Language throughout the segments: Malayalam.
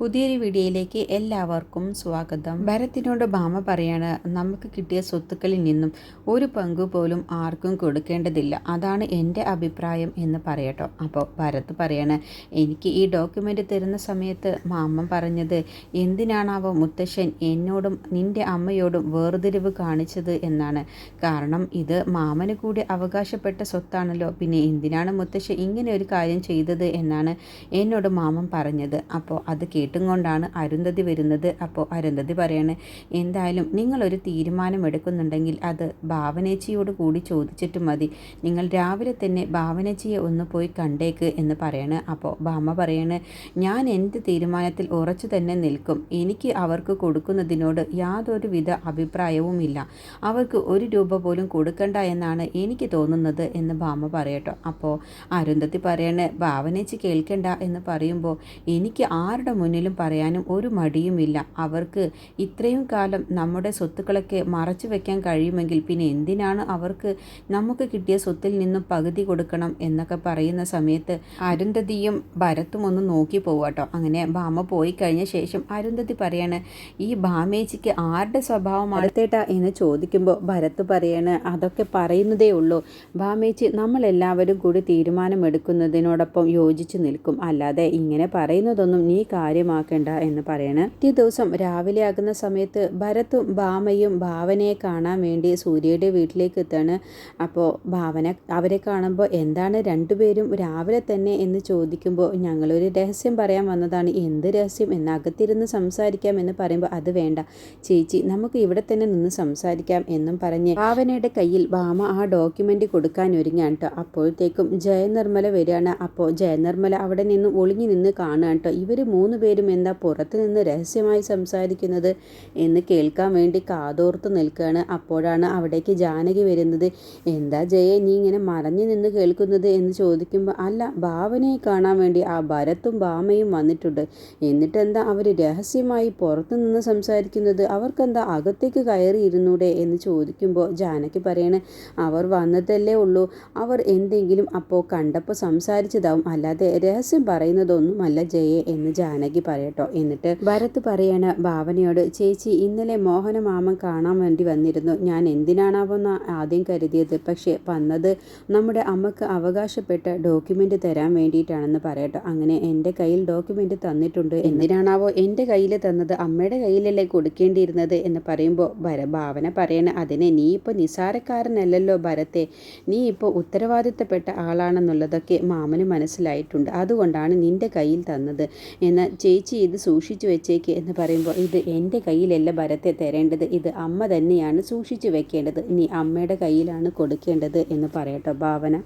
പുതിയൊരു വീഡിയോയിലേക്ക് എല്ലാവർക്കും സ്വാഗതം. ഭരത്തിനോട് ഭാമ പറയാണ് നമുക്ക് കിട്ടിയ സ്വത്തുക്കളിൽ നിന്നും ഒരു പങ്ക് പോലും ആർക്കും കൊടുക്കേണ്ടതില്ല. അതാണ് എന്റെ അഭിപ്രായം എന്ന് പറയട്ടോ. അപ്പോൾ ഭരത് പറയാണ് എനിക്ക് ഈ ഡോക്യുമെന്റ് തരുന്ന സമയത്ത് മാമ്മ പറഞ്ഞത് എന്തിനാണാവോ മുത്തശ്ശൻ എന്നോടും നിന്റെ അമ്മയോടും വേർതിരിവ് കാണിച്ചത് എന്നാണ്. കാരണം ഇത് മാമന് കൂടി അവകാശപ്പെട്ട സ്വത്താണല്ലോ. പിന്നെ എന്തിനാണ് മുത്തശ്ശൻ ഇങ്ങനെ ഒരു കാര്യം ചെയ്തത് എന്നാണ് എന്നോട് മാമൻ പറഞ്ഞത്. അപ്പോൾ അത് കേട്ടും. കൊണ്ടാണ് അരുന്ധതി വരുന്നത്. അപ്പോൾ അരുന്ധതി പറയാണ് എന്തായാലും നിങ്ങളൊരു തീരുമാനം എടുക്കുന്നുണ്ടെങ്കിൽ അത് ഭാവനേച്ചിയോട് കൂടി ചോദിച്ചിട്ട് മതി. നിങ്ങൾ രാവിലെ തന്നെ ഭാവനേച്ചിയെ ഒന്ന് പോയി കണ്ടേക്ക് എന്ന് പറയാണ്. അപ്പോൾ ഭാമ പറയാണ് ഞാൻ എന്ത് തീരുമാനത്തിൽ ഉറച്ചു തന്നെ നിൽക്കും. എനിക്ക് അവർക്ക് കൊടുക്കുന്നതിനോട് യാതൊരുവിധ അഭിപ്രായവുമില്ല. അവർക്ക് ഒരു രൂപ പോലും കൊടുക്കണ്ട എന്നാണ് എനിക്ക് തോന്നുന്നത് എന്ന് ഭാമ പറയട്ടോ. അപ്പോൾ അരുന്ധതി പറയാണ് ഭാവനേച്ചി കേൾക്കണ്ട എന്ന് പറയുമ്പോൾ എനിക്ക് ആരുടെ മുന്നിലും പറയാനും ഒരു മടിയുമില്ല. അവർക്ക് ഇത്രയും കാലം നമ്മുടെ സ്വത്തുക്കളൊക്കെ മറച്ചു വെക്കാൻ കഴിയുമെങ്കിൽ പിന്നെ എന്തിനാണ് അവർക്ക് നമുക്ക് കിട്ടിയ സ്വത്തിൽ നിന്നും പകുതി കൊടുക്കണം എന്നൊക്കെ പറയുന്ന സമയത്ത് അരുന്ധതിയും ഭരത്തും ഒന്ന് നോക്കി പോവാട്ടോ. അങ്ങനെ ഭാമ പോയി കഴിഞ്ഞ ശേഷം അരുന്ധതി പറയാണ് ഈ ഭാമേച്ചിക്ക് ആരുടെ സ്വഭാവം അടുത്തേട്ടാ എന്ന് ചോദിക്കുമ്പോൾ ഭരത്ത് പറയാണ് അതൊക്കെ പറയുന്നതേ ഉള്ളൂ. ഭാമേച്ചി നമ്മളെല്ലാവരും കൂടി തീരുമാനമെടുക്കുന്നതിനോടൊപ്പം യോജിച്ചു നിൽക്കും. അല്ലാതെ ഇങ്ങനെ പറയുന്നതൊന്നും നീ കാര്യമാക്കേണ്ട എന്ന് പറയണ്. ഈ ദിവസം രാവിലെ ആകുന്ന സമയത്ത് ഭരത്തും ഭാമയും ഭാവനയെ കാണാൻ വേണ്ടി സൂര്യയുടെ വീട്ടിലേക്ക് എത്താണ് അപ്പോൾ ഭാവന അവരെ കാണുമ്പോൾ എന്താണ് രണ്ടുപേരും രാവിലെ തന്നെ എന്ന് ചോദിക്കുമ്പോൾ ഞങ്ങളൊരു രഹസ്യം പറയാൻ വന്നതാണ്. എന്ത് രഹസ്യം? എന്ന് അകത്തിരുന്ന് സംസാരിക്കാം എന്ന് പറയുമ്പോൾ അത് വേണ്ട. ചേച്ചി നമുക്ക് ഇവിടെ തന്നെ നിന്ന് സംസാരിക്കാം എന്നും പറഞ്ഞ് ഭാവനയുടെ കയ്യിൽ ഭാമ ആ ഡോക്യുമെന്റ് കൊടുക്കാൻ ഒരുങ്ങാണ് കേട്ടോ. അപ്പോഴത്തേക്കും ജയനിർമ്മല വരികയാണ്. അപ്പോൾ ജയനിർമ്മല അവിടെ നിന്ന് ഒളിഞ്ഞു നിന്ന് കാണുകയാണ് കേട്ടോ. ഇവർ മൂന്ന് പേരും എന്താ പുറത്ത് നിന്ന് രഹസ്യമായി സംസാരിക്കുന്നത് എന്ന് കേൾക്കാൻ വേണ്ടി കാതോർത്ത് നിൽക്കുകയാണ്. അപ്പോഴാണ് അവിടേക്ക് ജാനകി വരുന്നത്. എന്താ ജയ നീ ഇങ്ങനെ മറഞ്ഞു നിന്ന് കേൾക്കുന്നത് എന്ന് ചോദിക്കുമ്പോൾ അല്ല ഭാവനയെ കാണാൻ വേണ്ടി ആ ഭരത്തും ഭാമയും വന്നിട്ടുണ്ട്. എന്നിട്ട് എന്താ അവർ രഹസ്യമായി പുറത്തു നിന്ന് സംസാരിക്കുന്നത്? അവർക്കെന്താ അകത്തേക്ക് കയറിയിരുന്നൂടെ എന്ന് ചോദിക്കുമ്പോൾ ജാനകി പറയണേ അവർ വന്നതല്ലേ ഉള്ളൂ. അവർ എന്തെങ്കിലും അപ്പോൾ കണ്ടപ്പോൾ സംസാരിച്ചതാവും. അല്ലാതെ രഹസ്യം പറയുന്നതൊന്നുമല്ല ജയെ എന്ന് ജാനകി പറയട്ടോ. എന്നിട്ട് ഭരത് പറയാണ് ഭാവനയോട് ചേച്ചി ഇന്നലെ മോഹന മാമൻ കാണാൻ വേണ്ടി വന്നിരുന്നു. ഞാൻ എന്തിനാണാവോന്ന് ആദ്യം കരുതിയത്. പക്ഷേ വന്നത് നമ്മുടെ അമ്മയ്ക്ക് അവകാശപ്പെട്ട ഡോക്യുമെന്റ് തരാൻ വേണ്ടിയിട്ടാണെന്ന് പറയട്ടോ. അങ്ങനെ എന്റെ കയ്യിൽ ഡോക്യുമെന്റ് തന്നിട്ടുണ്ട്. എന്തിനാണാവോ എന്റെ കയ്യിൽ തന്നത്? അമ്മയുടെ കയ്യിലല്ലേ കൊടുക്കേണ്ടിയിരുന്നത്? എന്ന് പറയുമ്പോൾ ഭര ഭാവന പറയണ അതിനെ നീ ഇപ്പോൾ നിസാരക്കാരനല്ലല്ലോ ഭരത്തെ. നീ ഇപ്പോൾ ഉത്തരവാദിത്തപ്പെട്ട ആളാണെന്നുള്ളതൊക്കെ മാമന് മനസ്സിലായിട്ടുണ്ട്. അതുകൊണ്ടാണ് നിന്റെ കയ്യിൽ തന്നത്. എന്നാൽ ചേച്ചി ഇത് സൂക്ഷിച്ചു വെച്ചേക്ക് എന്ന് പറയുമ്പോൾ ഇത് എന്റെ കയ്യിലല്ല ഭരത്തെ തരേണ്ടത്. ഇത് അമ്മ തന്നെയാണ് സൂക്ഷിച്ചു വെക്കേണ്ടത്. ഇനി അമ്മയുടെ കയ്യിലാണ് കൊടുക്കേണ്ടത് എന്ന് പറയട്ടോ ഭാവന.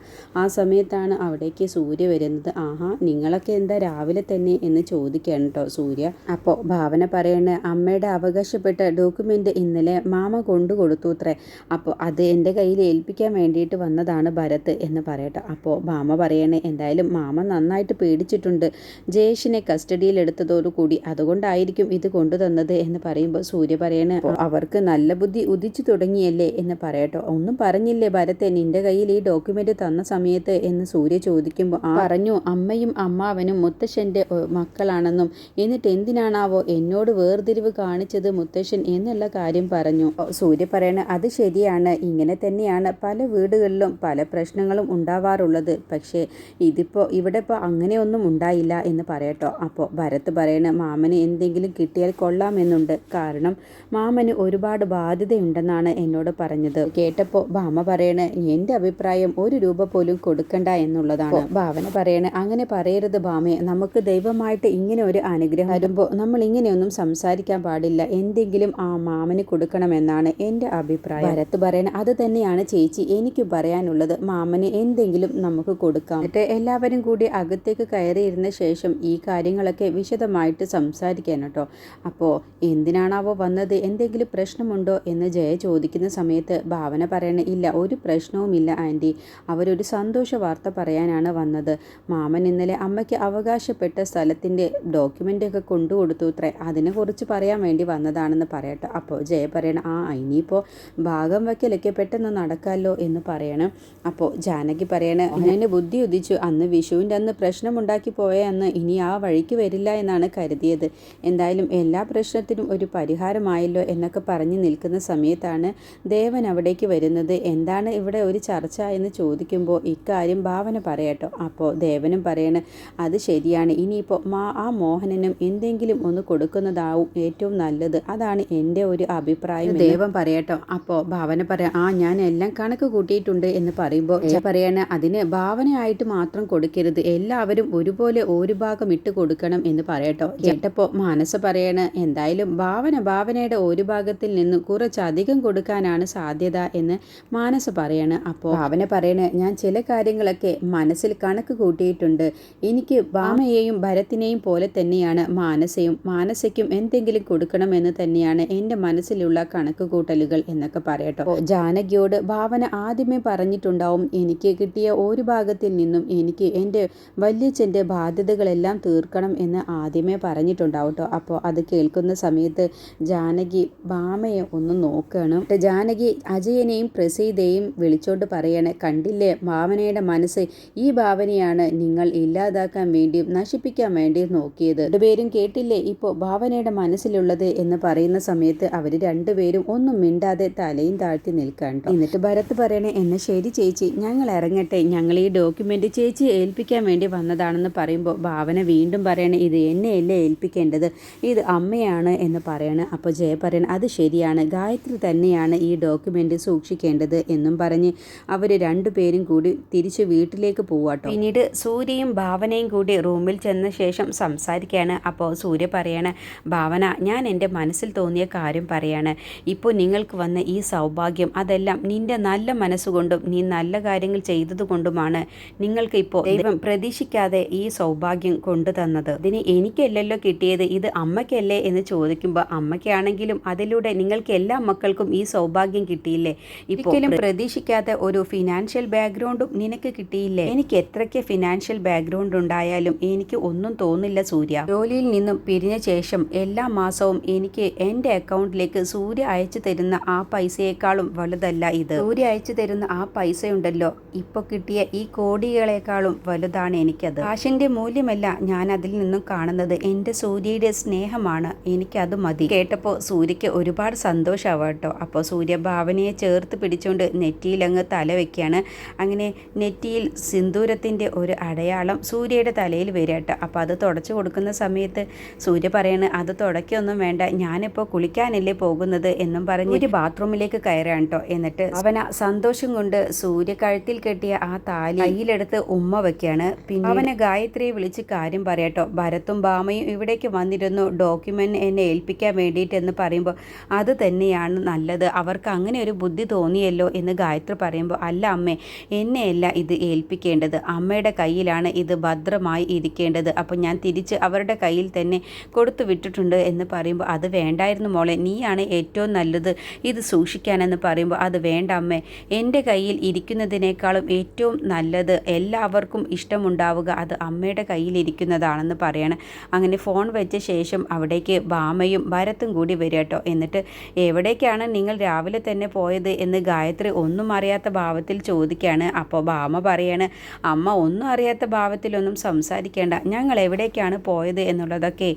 ആ സമയത്താണ് അവിടേക്ക് സൂര്യ വരുന്നത്. ആഹാ നിങ്ങളൊക്കെ എന്താ രാവിലെ തന്നെ എന്ന് ചോദിക്കുകയാണ് കേട്ടോ സൂര്യ. അപ്പോൾ ഭാവന പറയണ അമ്മയുടെ അവകാശപ്പെട്ട ഡോക്യുമെന്റ് ഇന്നലെ മാമ കൊണ്ടു കൊടുത്തു അത്രേ. അപ്പോൾ അത് എന്റെ കയ്യിൽ ഏൽപ്പിക്കാൻ വേണ്ടിയിട്ട് വന്നതാണ് ഭരത് എന്ന് പറയട്ടോ. അപ്പോൾ മാമ പറയണേ എന്തായാലും മാമ നന്നായിട്ട് പേടിച്ചിട്ടുണ്ട്. ജയേഷിനെ കസ്റ്റഡിയിൽ എടുത്തതോടുകൂടി അതുകൊണ്ടായിരിക്കും ഇത് കൊണ്ടുതന്നത് എന്ന് പറയുമ്പോൾ സൂര്യ പറയണ അവർക്ക് നല്ല ബുദ്ധി ഉദിച്ചു തുടങ്ങിയല്ലേ? എന്ന് പറയട്ടോ. ഒന്നും പറഞ്ഞില്ലേ ഭരത്തെ നിന്റെ കയ്യിൽ ഈ ഡോക്യുമെന്റ് തന്ന സമയത്ത്? എന്ന് സൂര്യ ചോദിക്കുമ്പോൾ പറഞ്ഞു അമ്മയും അമ്മാവനും മുത്തശ്ശന്റെ മക്കളാണെന്നും. എന്നിട്ട് എന്തിനാണാവോ എന്നോട് വേർതിരിവ് കാണിച്ചത് മുത്തശ്ശൻ എന്നുള്ള കാര്യം പറഞ്ഞു. സൂര്യ പറയണ അത് ശരിയാണ്. ഇങ്ങനെ തന്നെയാണ് പല വീടുകളിലും പല പ്രശ്നങ്ങളും ഉണ്ടാവാറുള്ളത്. പക്ഷേ ഇതിപ്പോ ഇവിടെ ഇപ്പോൾ അങ്ങനെയൊന്നും ഉണ്ടായില്ല എന്ന് പറയട്ടോ. അപ്പോൾ ഭരത് പറയണ മാമന് എന്തെങ്കിലും കിട്ടിയാൽ കൊള്ളാമെന്നുണ്ട് കാരണം മാമന് ഒരുപാട് ബാധ്യതയുണ്ടെന്നാണ് എന്നോട് പറഞ്ഞത്. കേട്ടപ്പോൾ ഭാമ പറയണ എന്റെ അഭിപ്രായം ഒരു രൂപ പോലും കൊടുക്കണ്ട എന്നുള്ളതാണ്. ഭാവന പറയണ അങ്ങനെ പറയരുത് ഭാമയെ നമുക്ക് ദൈവമായിട്ട് ഇങ്ങനെ ഒരു അനുഗ്രഹം വരുമ്പോൾ നമ്മൾ ഇങ്ങനെയൊന്നും സംസാരിക്കാൻ പാടില്ല. എന്തെങ്കിലും ആ മാമന് കൊടുക്കണമെന്നാണ് എന്റെ അഭിപ്രായം. ഭരത് പറയണ അത് തന്നെയാണ് ചേച്ചി എനിക്ക് പറയാനുള്ളത്. മാമന് എന്തെങ്കിലും നമുക്ക് കൊടുക്കാം. എല്ലാവരും കൂടി അകത്തേക്ക് കയറിയിരുന്ന ശേഷം ഈ കാര്യങ്ങളൊക്കെ വിശദമായിട്ട് സംസാരിക്കാൻ കേട്ടോ. അപ്പോൾ എന്തിനാണാവോ വന്നത്? എന്തെങ്കിലും പ്രശ്നമുണ്ടോ എന്ന് ജയ ചോദിക്കുന്ന സമയത്ത് ഭാവന പറയണ ഇല്ല ഒരു പ്രശ്നവുമില്ല ആന്റി. അവരൊരു സന്തോഷ വാർത്ത പറയാനാണ് വന്നത്. മാമൻ ഇന്നലെ അമ്മയ്ക്ക് അവകാശപ്പെട്ട സ്ഥലത്തിന്റെ ഡോക്യുമെന്റ് ഒക്കെ കൊണ്ടുകൊടുത്തു ഇത്രേ. അതിനെക്കുറിച്ച് പറയാൻ വേണ്ടി വന്നതാണെന്ന് പറയട്ടെ. അപ്പോൾ ജയ പറയണ ആ ഇനിയിപ്പോൾ ഭാഗം വയ്ക്കലൊക്കെ പെട്ടെന്ന് നടക്കാമല്ലോ എന്ന് പറയണം. അപ്പോൾ ജാനകി പറയണ അങ്ങനെ ബുദ്ധി ഉദിച്ചു. അന്ന് വിഷുവിന്റെ അന്ന് പ്രശ്നമുണ്ടാക്കി പോയ അന്ന്. ഇനി ആ വഴിക്ക് വരില്ല എന്നാണ് കരുതിയത്. എന്തായാലും എല്ലാ പ്രശ്നത്തിനും ഒരു പരിഹാരമായല്ലോ എന്നൊക്കെ പറഞ്ഞു നിൽക്കുന്ന സമയത്താണ് ദേവൻ അവിടേക്ക് വരുന്നത്. എന്താണ് ഇവിടെ ഒരു ചർച്ച എന്ന് ചോദിക്കുമ്പോൾ ഇക്കാര്യം ഭാവന പറയട്ടോ. അപ്പോൾ ദേവനും പറയണ അത് ശരിയാണ്. ഇനിയിപ്പോൾ മാ ആ മോഹനനും എന്തെങ്കിലും ഒന്ന് കൊടുക്കുന്നതാവും ഏറ്റവും നല്ലത്. അതാണ് എന്റെ ഒരു അഭിപ്രായം ദേവൻ പറയട്ടോ. അപ്പോൾ ഭാവന പറയാം ആ ഞാൻ എല്ലാം കണക്ക് കൂട്ടിയിട്ടുണ്ട് എന്ന് പറയുമ്പോൾ പറയാണ് അതിന് ഭാവനയായിട്ട് മാത്രം കൊടുക്കരുത്. എല്ലാവരും ഒരുപോലെ ഒരു ഭാഗം ഇട്ട് കൊടുക്കണം എന്ന് പറയട്ടോ. കേട്ടപ്പോൾ മാനസ പറയണ എന്തായാലും ഭാവന ഭാവനയുടെ ഒരു ഭാഗത്തിൽ നിന്ന് കുറച്ചധികം കൊടുക്കാനാണ് സാധ്യത എന്ന് മാനസ പറയാണ്. അപ്പോൾ ഭാവന പറയണ ഞാൻ ചില കാര്യങ്ങളൊക്കെ മനസ്സിൽ കണക്ക് കൂട്ടിയിട്ടുണ്ട്. എനിക്ക് ഭാമയെയും ഭരത്തിനെയും പോലെ തന്നെയാണ് മാനസയും. മാനസയ്ക്കും എന്തെങ്കിലും കൊടുക്കണമെന്ന് തന്നെയാണ് എന്റെ മനസ്സിലുള്ള കണക്ക് കൂട്ടലുകൾ എന്നൊക്കെ പറയട്ടോ. ജാനകിയോട് ഭാവന ആദ്യമേ പറഞ്ഞിട്ടുണ്ടാവും. എനിക്ക് കിട്ടിയ ഒരു ഭാഗത്തിൽ നിന്നും എനിക്ക് എന്റെ വല്യച്ഛന്റെ ബാധ്യതകളെല്ലാം തീർക്കണം എന്ന് ആദ്യമേ പറഞ്ഞിട്ടുണ്ടാവും അപ്പോൾ അത് കേൾക്കുന്ന സമയത്ത് ജാനകി ഭാമയെ ഒന്ന് നോക്കണം. ജാനകി അജയനെയും പ്രസീതയും വിളിച്ചോണ്ട് പറയണേ കണ്ടില്ലേ ഭാവനയുടെ മനസ്സ് ഈ ഭാവനയാണ് നിങ്ങൾ ഇല്ലാതാക്കാൻ വേണ്ടിയും നശിപ്പിക്കാൻ വേണ്ടിയും നോക്കിയത്. രണ്ടുപേരും കേട്ടില്ലേ ഇപ്പോൾ ഭാവനയുടെ മനസ്സിലുള്ളത് എന്ന് പറയുന്ന സമയത്ത് അവർ രണ്ടുപേരും ഒന്നും മിണ്ടാതെ തലയും താഴ്ത്തി നിൽക്കാൻ എന്നിട്ട് ഭരത് പറയണേ എന്നെ ശരി ചേച്ചി ഞങ്ങൾ ഇറങ്ങട്ടെ. ഞങ്ങൾ ഈ ഡോക്യുമെന്റ് ചേച്ചി ഏൽപ്പിക്കാൻ വേണ്ടി വന്നതാണെന്ന് പറയുമ്പോൾ ഭാവന വീണ്ടും പറയണേ ഇത് എന്നെയല്ലേ ഏൽപ്പിക്കേണ്ടത്? ഇത് അമ്മയാണ് എന്ന് പറയണം. അപ്പോൾ ജയ പറയണം അത് ശരിയാണ്. ഗായത്രി തന്നെയാണ് ഈ ഡോക്യുമെന്റ് സൂക്ഷിക്കേണ്ടത് എന്നും പറഞ്ഞ് അവർ രണ്ടുപേരും കൂടി തിരിച്ച് വീട്ടിലേക്ക് പോവാട്ടോ. പിന്നീട് സൂര്യയും ഭാവനയും കൂടി റൂമിൽ ചെന്ന ശേഷം സംസാരിക്കുകയാണ് അപ്പോൾ സൂര്യ പറയാണ് ഭാവന ഞാൻ എന്റെ മനസ്സിൽ തോന്നിയ കാര്യം പറയാണ്. ഇപ്പോൾ നിങ്ങൾക്ക് വന്ന ഈ സൗഭാഗ്യം അതെല്ലാം നിന്റെ നല്ല മനസ്സുകൊണ്ടും നീ നല്ല കാര്യങ്ങൾ ചെയ്തതുകൊണ്ടുമാണ് നിങ്ങൾക്ക് ഇപ്പോൾ ദൈവം പ്രതീക്ഷിക്കാതെ ഈ സൗഭാഗ്യം കൊണ്ടു തന്നത് ഇതിന് എനിക്കല്ലല്ലോ കിട്ടിയത്? ഇത് അമ്മയ്ക്കല്ലേ? എന്ന് ചോദിക്കുമ്പോൾ അമ്മയ്ക്കാണെങ്കിലും അതിലൂടെ നിങ്ങൾക്ക് എല്ലാ മക്കൾക്കും ഈ സൗഭാഗ്യം കിട്ടിയില്ലേ? ഇപ്പോഴും പ്രതീക്ഷിക്കാത്ത ഒരു ഫിനാൻഷ്യൽ ബാക്ക്ഗ്രൗണ്ടും നിനക്ക് കിട്ടിയില്ലേ? എനിക്ക് എത്രയ്ക്ക് ഫിനാൻഷ്യൽ ബാക്ക്ഗ്രൗണ്ട് ഉണ്ടായാലും എനിക്ക് ഒന്നും തോന്നില്ല സൂര്യ. ജോലിയിൽ നിന്നും പിരിഞ്ഞ ശേഷം എല്ലാ മാസവും എനിക്ക് എന്റെ അക്കൗണ്ടിലേക്ക് സൂര്യ അയച്ചു തരുന്ന ആ പൈസയേക്കാളും വലുതല്ല ഇത്. സൂര്യ അയച്ചു തരുന്ന ആ പൈസയുണ്ടല്ലോ. ഇപ്പൊ കിട്ടിയ ഈ കോടികളെക്കാളും വലുതാണ് എനിക്കത്. കാശിന്റെ മൂല്യമല്ല ഞാൻ അതിൽ നിന്നും കാണുന്നത്. എന്റെ സൂര്യയുടെ സ്നേഹമാണ്. എനിക്കത് മതി. കേട്ടപ്പോൾ സൂര്യക്ക് ഒരുപാട് സന്തോഷമാവാം കേട്ടോ അപ്പോൾ സൂര്യ ഭാവനയെ ചേർത്ത് പിടിച്ചുകൊണ്ട് നെറ്റിയിലങ്ങ് തല വെക്കുകയാണ് അങ്ങനെ നെറ്റിയിൽ സിന്ദൂരത്തിന്റെ ഒരു അടയാളം സൂര്യയുടെ തലയിൽ വരികട്ടോ അപ്പോൾ അത് തുടച്ചു കൊടുക്കുന്ന സമയത്ത് സൂര്യ പറയാണ് അത് തുടക്കൊന്നും വേണ്ട. ഞാനിപ്പോൾ കുളിക്കാനല്ലേ പോകുന്നത് എന്നും പറഞ്ഞ് ഒരു ബാത്റൂമിലേക്ക് കയറാണ് കേട്ടോ എന്നിട്ട് അവന സന്തോഷം കൊണ്ട് സൂര്യ കഴുത്തിൽ കെട്ടിയ ആ താലി കയ്യിലെടുത്ത് ഉമ്മ വയ്ക്കുകയാണ് പിന്നെ അവനെ ഗായത്രിയെ വിളിച്ച് കാര്യം പറയട്ടോ ഭരത്തും ഭാമയും ഇവിടേക്ക് വന്നിരുന്നു. ഡോക്യുമെന്റ് എന്നെ ഏൽപ്പിക്കാൻ വേണ്ടിയിട്ട് എന്ന് പറയുമ്പോൾ അത് തന്നെയാണ് നല്ലത്. അവർക്ക് അങ്ങനെ ഒരു ബുദ്ധി തോന്നിയല്ലോ എന്ന് ഗായത്രി പറയുമ്പോൾ അല്ല അമ്മേ എന്നെയല്ല ഇത് ഏൽപ്പിക്കേണ്ടത്. അമ്മയുടെ കയ്യിലാണ് ഇത് ഭദ്രമായി ഇരിക്കേണ്ടത്. അപ്പോൾ ഞാൻ തിരിച്ച് അവരുടെ കയ്യിൽ തന്നെ കൊടുത്തു വിട്ടിട്ടുണ്ട് എന്ന് പറയുമ്പോൾ അത് വേണ്ടായിരുന്നു മോളെ. നീയാണ് ഏറ്റവും നല്ലത് ഇത് സൂക്ഷിക്കാനെന്ന് പറയുമ്പോൾ അത് വേണ്ട അമ്മേ. എന്റെ കയ്യിൽ ഇരിക്കുന്നതിനേക്കാളും ഏറ്റവും നല്ലത് എല്ലാവർക്കും ഇഷ്ടമുണ്ടാവുക അത് അമ്മയുടെ കയ്യിൽ ഇരിക്കുന്നതാണെന്ന് പറയണം അങ്ങനെ ഫോൺ വെച്ച ശേഷം അവിടേക്ക് ബാമയും ഭരത്തും കൂടി വരിക കേട്ടോ. എന്നിട്ട് എവിടേക്കാണ് നിങ്ങൾ രാവിലെ തന്നെ പോയത് എന്ന് ഗായത്രി ഒന്നും അറിയാത്ത ഭാവത്തിൽ ചോദിക്കുകയാണ്. അപ്പോൾ ബാമ പറയാണ് അമ്മ ഒന്നും അറിയാത്ത ഭാവത്തിലൊന്നും സംസാരിക്കേണ്ട. ഞങ്ങൾ എവിടേക്കാണ് പോയത് എന്നുള്ളതൊക്കെ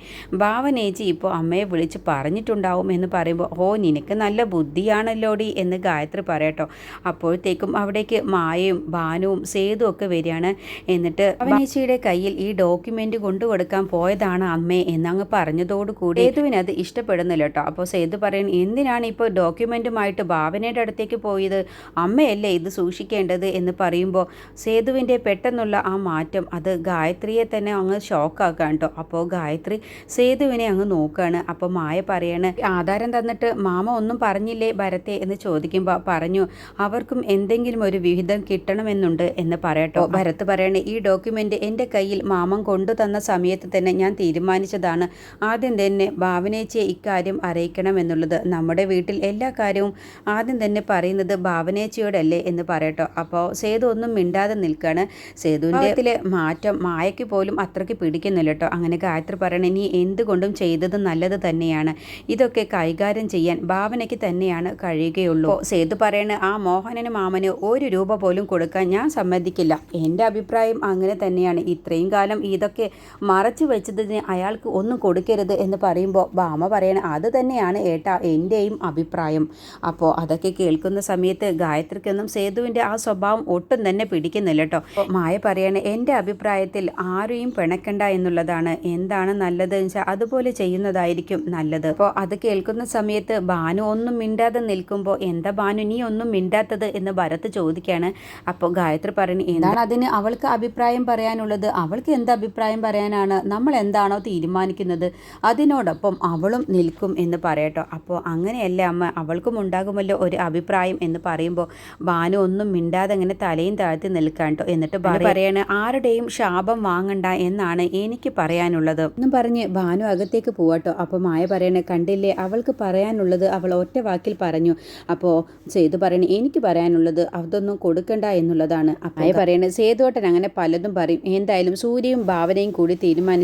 ഭാവനേച്ചി ഇപ്പോൾ അമ്മയെ വിളിച്ച് പറഞ്ഞിട്ടുണ്ടാവും എന്ന് പറയുമ്പോൾ ഓ നിനക്ക് നല്ല ബുദ്ധിയാണല്ലോടി എന്ന് ഗായത്രി പറയട്ടോ അപ്പോഴത്തേക്കും അവിടേക്ക് മായയും ഭാനുവും സേതുവും ഒക്കെ വരികയാണ്. എന്നിട്ട് ഭാവനേച്ചിയുടെ കയ്യിൽ ഈ ഡോക്യുമെന്റ് കൊണ്ടുകൊടുക്കാൻ പോയതാണ് അമ്മേ എന്നങ്ങ് പറഞ്ഞതോടുകൂടി സേതുവിന് അത് ഇഷ്ടപ്പെടുന്നില്ല കേട്ടോ. അപ്പോൾ സേതു പറയും എന്തിനാണ് ഇപ്പോൾ ഡോക്യുമെന്റുമായിട്ട് ഭാവനയുടെ അടുത്തേക്ക് പോയത്? അമ്മയല്ലേ ഇത് സൂക്ഷിക്കേണ്ടത്? എന്ന് പറയുമ്പോൾ സേതുവിന്റെ പെട്ടെന്നുള്ള ആ മാറ്റം അത് ഗായത്രിയെ തന്നെ അങ്ങ് ഷോക്കാക്കാൻ കേട്ടോ. അപ്പോൾ ഗായത്രി സേതുവിനെ അങ്ങ് നോക്കുകയാണ് അപ്പോൾ മായ പറയാണ് ആധാരം തന്നിട്ട് മാമ ഒന്നും പറഞ്ഞില്ലേ ഭരത്തെ? എന്ന് ചോദിക്കുമ്പോൾ പറഞ്ഞു അവർക്കും എന്തെങ്കിലും ഒരു വിഹിതം കിട്ടണമെന്നുണ്ട് എന്ന് പറയട്ടോ. ഭരത് പറയണേ ഈ ഡോക്യുമെന്റ് എന്റെ കയ്യിൽ മാമൻ കൊണ്ടുതന്ന സമയത്ത് തന്നെ ഞാൻ തീരുമാനിച്ചതാണ്. ആദ്യം തന്നെ ഭാവനേച്ചിയെ ഇക്കാര്യം അറിയിക്കണമെന്നുള്ളത് നമ്മുടെ വീട്ടിൽ എല്ലാ കാര്യവും ആദ്യം തന്നെ പറയുന്നത് ഭാവനേച്ചിയോടല്ലേ എന്ന് പറയട്ടോ. അപ്പോൾ സേതു ഒന്നും മിണ്ടാതെ നിൽക്കുകയാണ് സേതുവിന്റെ മാറ്റം മായയ്ക്ക് പോലും അത്രയ്ക്ക് പിടിക്കുന്നില്ല കേട്ടോ അങ്ങനെ ഗായത്രി പറയണേ നീ എന്തുകൊണ്ടും ചെയ്തത് നല്ലത് തന്നെയാണ്. ഇതൊക്കെ കൈകാര്യം ചെയ്യാൻ ഭാവനയ്ക്ക് തന്നെയാണ് കഴിയുകയുള്ളൂ. സേതു പറയണ ആ മോഹനന് മാമന് ഒരു രൂപ പോലും കൊടുക്കാൻ ഞാൻ സമ്മതിക്കില്ല. എന്റെ അഭിപ്രായം അങ്ങനെ തന്നെയാണ്. ഇത്രയും കാലം ഇതൊക്കെ മറച്ചു വെച്ചതിന് അയാൾക്ക് ഒന്നും കൊടുക്കരുത് എന്ന് പറയുമ്പോൾ ബാമ പറയണ അത് തന്നെയാണ് ഏട്ടാ എന്റെയും അഭിപ്രായം. അപ്പോൾ അതൊക്കെ കേൾക്കുന്ന സമയത്ത് ഗായത്രിക്കൊന്നും സേതുവിന്റെ ആ സ്വഭാവം ഒട്ടും തന്നെ പിടിക്കുന്നില്ല കേട്ടോ. മായ പറയണ എന്റെ അഭിപ്രായത്തിൽ ആരെയും പിണക്കണ്ട എന്നുള്ളതാണ്. എന്താണ് നല്ലത് വെച്ചാൽ അതുപോലെ ചെയ്യുന്നതായിരിക്കും നല്ലത്. അപ്പോൾ അത് കേൾക്കുന്ന സമയത്ത് ഭാനു ഒന്നും മിണ്ടാതെ നിൽക്കുമ്പോൾ എന്താ ഭാനു നീ ഒന്നും മിണ്ടാത്തത് എന്ന് ഭരത് ചോദിക്കുകയാണ്. അപ്പോൾ ഗായത്രി പറഞ്ഞു എന്താണ് അതിന് അവൾക്ക് അഭിപ്രായം പറയാനുള്ളത്? അവൾക്ക് എന്ത് അഭിപ്രായം പറയാനാണ്? നമ്മൾ എന്താണോ തീരുമാനിക്കുന്നത് അതിനോടൊപ്പം അവളും നിൽക്കും എന്ന് പറയട്ടോ. അപ്പോൾ അങ്ങനെയല്ലേ അമ്മ? അവൾക്കും ഉണ്ടാകുമല്ലോ ഒരു അഭിപ്രായം എന്ന് പറയുമ്പോൾ ഭാനു ഒന്നും മിണ്ടാതെ അങ്ങനെ തലയും താഴ്ത്തി നിൽക്കാൻ കേട്ടോ എന്നിട്ട് പറയാണ് ആരുടെയും ശാപം വാങ്ങണ്ട എന്നാണ് എനിക്ക് പറയാനുള്ളത്. എന്നും പറഞ്ഞ് ഭാനു അകത്തേക്ക് പോവാട്ടോ അപ്പോൾ മായ പറയണേ കണ്ടില്ലേ അവൾക്ക് പറയാനുള്ളത് അവൾ ഒറ്റ വാക്കിൽ പറഞ്ഞു. അപ്പോൾ സേതു പറയണേ എനിക്ക് പറയാനുള്ളത് അതൊന്നും കൊടുക്കണ്ട എന്നുള്ളതാണ്. അപ്പോൾ മായ പറയണേ സേതുവട്ടൻ അങ്ങനെ പലതും പറയും. എന്തായാലും സൂര്യയും ഭാവനയും കൂടി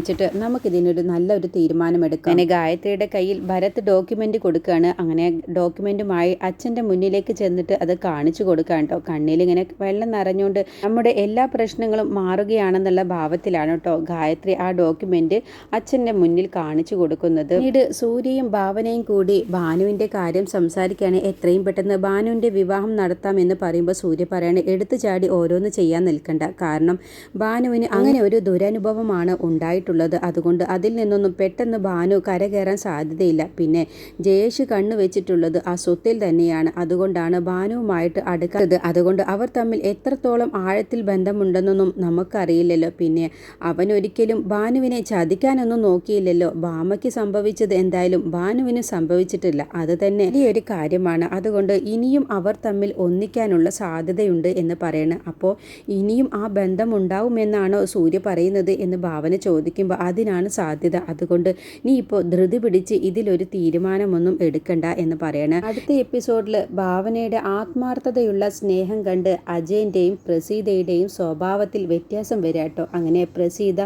തീരുമാനിച്ചിട്ട് നമുക്കിതിനൊരു നല്ലൊരു തീരുമാനമെടുക്കാം. അങ്ങനെ ഗായത്രിയുടെ കയ്യിൽ ഭരത് ഡോക്യുമെന്റ് കൊടുക്കുകയാണ്. അങ്ങനെ ഡോക്യുമെന്റുമായി അച്ഛന്റെ മുന്നിലേക്ക് ചെന്നിട്ട് അത് കാണിച്ചു കൊടുക്കാൻ കേട്ടോ. കണ്ണിൽ ഇങ്ങനെ വെള്ളം നിറഞ്ഞുകൊണ്ട് നമ്മുടെ എല്ലാ പ്രശ്നങ്ങളും മാറുകയാണെന്നുള്ള ഭാവത്തിലാണ് കേട്ടോ ഗായത്രി ആ ഡോക്യുമെന്റ് അച്ഛന്റെ മുന്നിൽ കാണിച്ചു കൊടുക്കുന്നത്. പിന്നീട് സൂര്യയും ഭാവനയും കൂടി ഭാനുവിന്റെ കാര്യം സംസാരിക്കുകയാണ്. എത്രയും പെട്ടെന്ന് ഭാനുവിന്റെ വിവാഹം നടത്താമെന്ന് പറയുമ്പോൾ സൂര്യ പറയാണ് എടുത്തു ചാടി ഓരോന്ന് ചെയ്യാൻ നിൽക്കണ്ട. കാരണം ഭാനുവിന് അങ്ങനെ ഒരു ദുരനുഭവമാണ് ഉണ്ടായിട്ടുള്ളത്. അതുകൊണ്ട് അതിൽ നിന്നൊന്നും പെട്ടെന്ന് ഭാനു കരകയറാൻ സാധ്യതയില്ല. പിന്നെ ജയേഷ് കണ്ണു വെച്ചിട്ടുള്ളത് ആ സ്വത്തിൽ തന്നെയാണ്. അതുകൊണ്ടാണ് ഭാനുവുമായിട്ട് അടുക്കാത്തത്. അതുകൊണ്ട് അവർ തമ്മിൽ എത്രത്തോളം ആഴത്തിൽ ബന്ധമുണ്ടെന്നൊന്നും നമുക്കറിയില്ലല്ലോ. പിന്നെ അവൻ ഒരിക്കലും ഭാനുവിനെ ചതിക്കാനൊന്നും നോക്കിയില്ലല്ലോ. ഭാമയ്ക്ക് സംഭവിച്ചത് എന്തായാലും ഭാനുവിന് സംഭവിച്ചിട്ടില്ല. അത് തന്നെ വലിയൊരു കാര്യമാണ്. അതുകൊണ്ട് ഇനിയും അവർ തമ്മിൽ ഒന്നിക്കാനുള്ള സാധ്യതയുണ്ട് എന്ന് പറയണം. അപ്പോൾ ഇനിയും ആ ബന്ധമുണ്ടാവുമെന്നാണോ സൂര്യ പറയുന്നത് എന്ന് ഭാവന ചോദിക്കുമ്പോൾ അതിനാണ് സാധ്യത. അതുകൊണ്ട് നീ ഇപ്പോൾ ധൃതി പിടിച്ച് ഇതിലൊരു തീരുമാനമൊന്നും എടുക്കണ്ട എന്ന് പറയണം. അടുത്ത എപ്പിസോഡിൽ ഭാവനയുടെ ആത്മാർത്ഥതയുള്ള സ്നേഹം കണ്ട് അജയന്റെയും പ്രസീതയുടെയും സ്വഭാവത്തിൽ വ്യത്യാസം വരാട്ടോ അങ്ങനെ പ്രസീത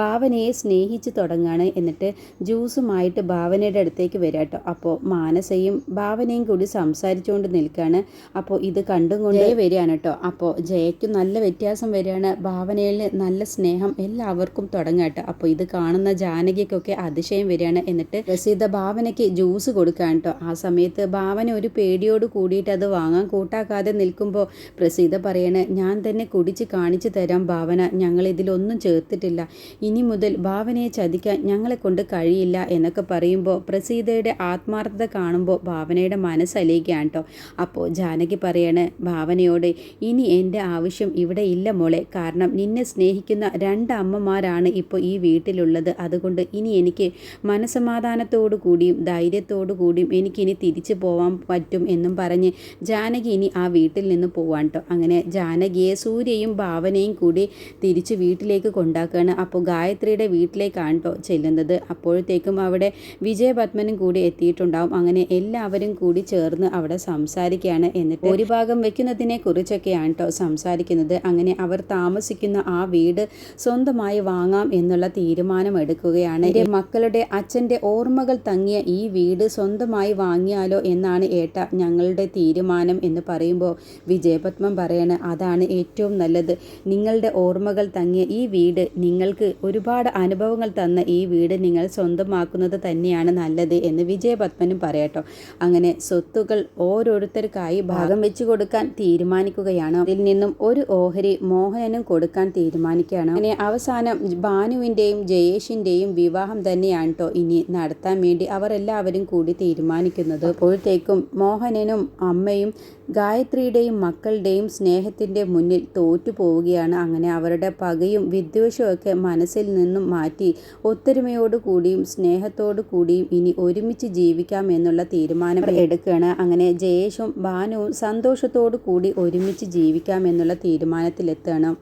ഭാവനയെ സ്നേഹിച്ച് തുടങ്ങാണ് എന്നിട്ട് ജ്യൂസുമായിട്ട് ഭാവനയുടെ അടുത്തേക്ക് വരാട്ടോ അപ്പോൾ മാനസയും ഭാവനയും കൂടി സംസാരിച്ചുകൊണ്ട് നിൽക്കുകയാണ് അപ്പോൾ ഇത് കണ്ടും കൊണ്ടേ വരികയാണ് കേട്ടോ. അപ്പോൾ ജയയ്ക്ക് നല്ല വ്യത്യാസം വരികയാണ്. ഭാവനയിൽ നല്ല സ്നേഹം എല്ലാവർക്കും തുടങ്ങാട്ടോ അപ്പോൾ ഇത് കാണുന്ന ജാനകിക്കൊക്കെ അതിശയം വരികയാണ്. എന്നിട്ട് രസീത ഭാവനയ്ക്ക് ജ്യൂസ് കൊടുക്കാൻ കേട്ടോ ആ സമയത്ത് ഭാവന ഒരു പേടിയോട് കൂടിയിട്ട് അത് വാങ്ങാൻ കൂട്ടാക്കാതെ നിൽക്കുമ്പോൾ പ്രസീത പറയണേ ഞാൻ തന്നെ കുടിച്ച് കാണിച്ചു തരാം ഭാവന. ഞങ്ങൾ ഇതിലൊന്നും ചേർത്തിട്ടില്ല. ഇനി മുതൽ ഭാവനയെ ചതിക്കാൻ ഞങ്ങളെ കൊണ്ട് കഴിയില്ല എന്നൊക്കെ പറയുമ്പോൾ പ്രസീതയുടെ ആത്മാർത്ഥത കാണുമ്പോൾ ഭാവനയുടെ മനസ്സലിയിക്കുകയാണ് കേട്ടോ അപ്പോൾ ജാനകി പറയാണ് ഭാവനയോട് ഇനി എന്റെ ആവശ്യം ഇവിടെ ഇല്ല മോളെ. കാരണം നിന്നെ സ്നേഹിക്കുന്ന രണ്ട് അമ്മമാരാണ് ഇപ്പോൾ ഈ വീട്ടിലുള്ളത്. അതുകൊണ്ട് ഇനി എനിക്ക് മനസമാധാനത്തോടു കൂടിയും ധൈര്യത്തോടു കൂടിയും എനിക്കിനി തിരിച്ചു പോവാൻ പറ്റും എന്നും പറഞ്ഞ് ജാനകി ഇനി ആ വീട്ടിൽ നിന്ന് പോവാൻ കേട്ടോ അങ്ങനെ ജാനകിയെ സൂര്യയും ഭാവനയും കൂടി തിരിച്ച് വീട്ടിലേക്ക് കൊണ്ടാക്കുകയാണ് അപ്പോൾ ഗായത്രിയുടെ വീട്ടിലേക്കാണ് കേട്ടോ ചെല്ലുന്നത്. അപ്പോഴത്തേക്കും അവിടെ വിജയപത്മനും കൂടി എത്തിയിട്ടുണ്ടാവും. അങ്ങനെ എല്ലാവരും കൂടി ചേർന്ന് അവിടെ സംസാരിക്കുകയാണ്. എന്നിട്ട് ഒരു ഭാഗം വെക്കുന്നതിനെ കുറിച്ചൊക്കെയാണ് കേട്ടോ സംസാരിക്കുന്നത്. അങ്ങനെ അവർ താമസിക്കുന്ന ആ വീട് സ്വന്തമായി വാങ്ങാം എന്നുള്ള തീരുമാനം എടുക്കുകയാണ് എന്റെ മക്കളുടെ അച്ഛന്റെ ഓർമ്മകൾ തങ്ങിയ ഈ വീട് സ്വന്തമായി വാങ്ങിയാലോ എന്നാണ് ഏട്ട ഞങ്ങളുടെ തീരുമാനം എന്ന് പറയുമ്പോൾ വിജയപത്മം പറയാണ്. അതാണ് ഏറ്റവും നല്ലത്. നിങ്ങളുടെ ഓർമ്മകൾ തങ്ങിയ ഈ വീട് നിങ്ങൾക്ക് ഒരുപാട് അനുഭവങ്ങൾ തന്ന ഈ വീട് നിങ്ങൾ സ്വന്തമാക്കുന്നത് തന്നെയാണ് നല്ലത് എന്ന് വിജയപത്മനും പറയട്ടോ. അങ്ങനെ സ്വത്തുകൾ ഓരോരുത്തർക്കായി ഭാഗം വെച്ചു കൊടുക്കാൻ തീരുമാനിക്കുകയാണ്. അതിൽ നിന്നും ഒരു ഓഹരി മോഹനനും കൊടുക്കാൻ തീരുമാനിക്കുകയാണ്. അങ്ങനെ അവസാനം ഭാനുവിന്റെയും ജയേഷിന്റെയും വിവാഹം തന്നെയാണ് കേട്ടോ ഇനി നടത്താൻ വേണ്ടി അവർ എല്ലാവരും കൂടി തീരുമാനിക്കുന്നത്. അപ്പോഴത്തേക്കും മോഹനനും അമ്മയും ഗായത്രിയുടെയും മക്കളുടെയും സ്നേഹത്തിന്റെ മുന്നിൽ തോറ്റു പോവുകയാണ് അങ്ങനെ അവരുടെ പകയും വിദ്വേഷവും മനസ്സിൽ നിന്നും മാറ്റി ഒത്തൊരുമയോടു കൂടിയും സ്നേഹത്തോടു കൂടിയും ഇനി ഒരുമിച്ച് ജീവിക്കാം എന്നുള്ള തീരുമാനം എടുക്കുകയാണ്. അങ്ങനെ ജയേഷും ഭാനുവും സന്തോഷത്തോടു കൂടി ഒരുമിച്ച് ജീവിക്കാം എന്നുള്ള തീരുമാനത്തിലെത്തുകയാണ്.